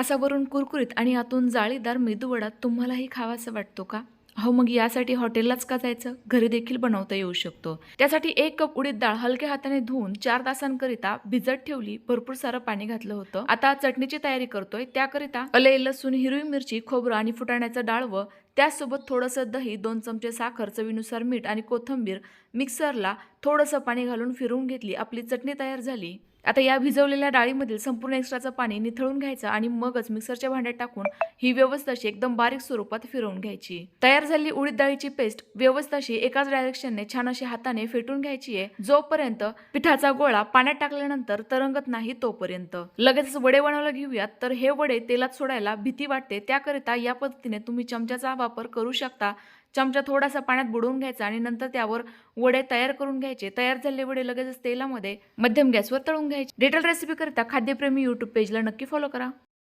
असा वरून कुरकुरीत आणि आतून जाळीदार मेदूवडा तुम्हालाही खावासा वाटतो का? हो मग यासाठी हॉटेललाच का जायचं? घरी देखील बनवता येऊ शकतो. त्यासाठी एक कप उडीद डाळ हलक्या हाताने धुवून चार तासांकरिता भिजत ठेवली भरपूर सारं पाणी घातलं होतं. आता चटणीची तयारी करतोय. त्याकरिता अले लसूण हिरवी मिरची खोबरं आणि फुटाण्याचं डाळ व त्यासोबत थोडंसं दही दोन चमचे साखर चवीनुसार मीठ आणि कोथिंबीर मिक्सरला थोडंसं पाणी घालून फिरवून घेतली. आपली चटणी तयार झाली. आता या भिजवलेल्या डाळीमधील संपूर्ण एक्स्ट्राचं पाणी निथळून घ्यायचं आणि मगच मिक्सरच्या भांड्यात टाकून ही व्यवस्था अशी एकदम बारीक स्वरूपात फिरवून घ्यायची. तयार झालेली उडीद डाळीची पेस्ट व्यवस्था अशी एकाच डायरेक्शनने छान अशी हाताने फेटून घ्यायची आहे. जोपर्यंत पिठाचा गोळा पाण्यात टाकल्यानंतर तरंगत नाही तोपर्यंत. लगेच वडे बनवायला घेऊयात तर हे वडे तेलात सोडायला भीती वाटते. त्याकरिता या पद्धतीने तुम्ही चमच्याचा वापर करू शकता. चमचा थोडासा पाण्यात बुडवून घ्यायचा आणि नंतर त्यावर वडे तयार करून घ्यायचे. तयार झालेले वडे लगेचच तेलामध्ये मध्यम गॅसवर तळून घ्यायचे. डिटेल रेसिपी करता खाद्यप्रेमी युट्यूब पेजला नक्की फॉलो करा.